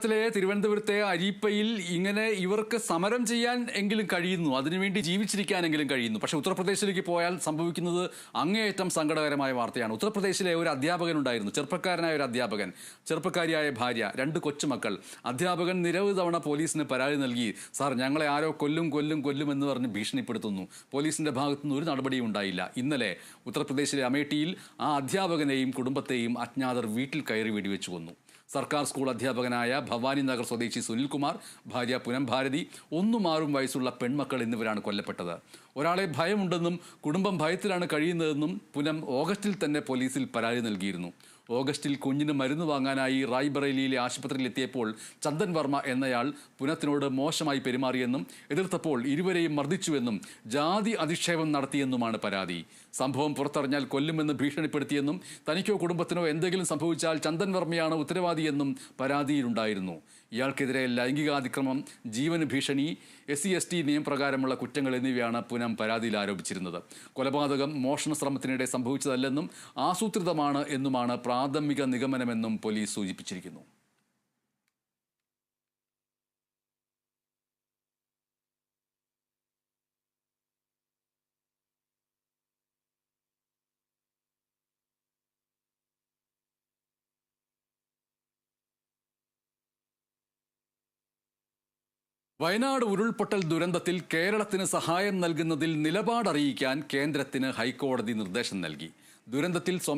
ത്തിലെ തിരുവനന്തപുരത്തെ അരീപ്പയിൽ ഇങ്ങനെ ഇവർക്ക് സമരം ചെയ്യാൻ എങ്കിലും കഴിയുന്നു. അതിനുവേണ്ടി ജീവിച്ചിരിക്കാനെങ്കിലും കഴിയുന്നു. പക്ഷെ ഉത്തർപ്രദേശിലേക്ക് പോയാൽ സംഭവിക്കുന്നത് അങ്ങേയറ്റം സങ്കടകരമായ വാർത്തയാണ്. ഉത്തർപ്രദേശിലെ ഒരു അധ്യാപകൻ ഉണ്ടായിരുന്നു ചെറുപ്പക്കാരനായ ഒരു അധ്യാപകൻ ചെറുപ്പക്കാരിയായ ഭാര്യ രണ്ട് കൊച്ചുമക്കൾ. അധ്യാപകൻ നിരവധി തവണ പോലീസിന് പരാതി നൽകി സാർ ഞങ്ങളെ ആരോ കൊല്ലും കൊല്ലും കൊല്ലും എന്ന് പറഞ്ഞ് ഭീഷണിപ്പെടുത്തുന്നു. പോലീസിന്റെ ഭാഗത്തുനിന്ന് ഒരു നടപടിയും ഉണ്ടായില്ല. ഇന്നലെ ഉത്തർപ്രദേശിലെ അമേഠിയിൽ ആ അധ്യാപകനെയും കുടുംബത്തെയും അജ്ഞാതർ വീട്ടിൽ കയറി വെടിവെച്ചു കൊന്നു. സർക്കാർ സ്കൂൾ അധ്യാപകനായ ഭവാനി നഗർ സ്വദേശി സുനിൽകുമാർ ഭാര്യ പുനം ഭാരതി ഒന്നുമാറും വയസ്സുള്ള പെൺമക്കൾ എന്നിവരാണ് കൊല്ലപ്പെട്ടത്. ഒരാളെ ഭയമുണ്ടെന്നും കുടുംബം ഭയത്തിലാണ് കഴിയുന്നതെന്നും പുനം ഓഗസ്റ്റിൽ തന്നെ പോലീസിൽ പരാതി നൽകിയിരുന്നു. ഓഗസ്റ്റിൽ കുഞ്ഞിന് മരുന്ന് വാങ്ങാനായി റായ്ബറേലിയിലെ ആശുപത്രിയിൽ എത്തിയപ്പോൾ ചന്ദൻ വർമ്മ എന്നയാൾ പുനത്തിനോട് മോശമായി പെരുമാറിയെന്നും എതിർത്തപ്പോൾ ഇരുവരെയും മർദ്ദിച്ചുവെന്നും ജാതി അധിക്ഷേപം നടത്തിയെന്നുമാണ് പരാതി. സംഭവം പുറത്തറിഞ്ഞാൽ കൊല്ലുമെന്ന് ഭീഷണിപ്പെടുത്തിയെന്നും തനിക്കോ കുടുംബത്തിനോ എന്തെങ്കിലും സംഭവിച്ചാൽ ചന്ദൻ വർമ്മയാണ് ഉത്തരവാദിയെന്നും പരാതിയിലുണ്ടായിരുന്നു. ഇയാൾക്കെതിരെ ലൈംഗികാതിക്രമം ജീവന് ഭീഷണി എസ് സി എസ് ടി നിയമപ്രകാരമുള്ള കുറ്റങ്ങൾ എന്നിവയാണ് പുനം പരാതിയിൽ ആരോപിച്ചിരുന്നത്. കൊലപാതകം മോഷണ ശ്രമത്തിനിടെ സംഭവിച്ചതല്ലെന്നും ആസൂത്രിതമാണ് എന്നുമാണ് പ്രാഥമിക നിഗമനമെന്നും പോലീസ് സൂചിപ്പിച്ചിരിക്കുന്നു. വയനാട് ഉരുൾപൊട്ടൽ ദുരന്തത്തിൽ കേരളത്തിന് സഹായം നൽകുന്നതിൽ നിലപാടറിയിക്കാൻ കേന്ദ്രത്തിന് ഹൈക്കോടതി നിർദ്ദേശം നൽകി. ദുരന്തത്തിൽ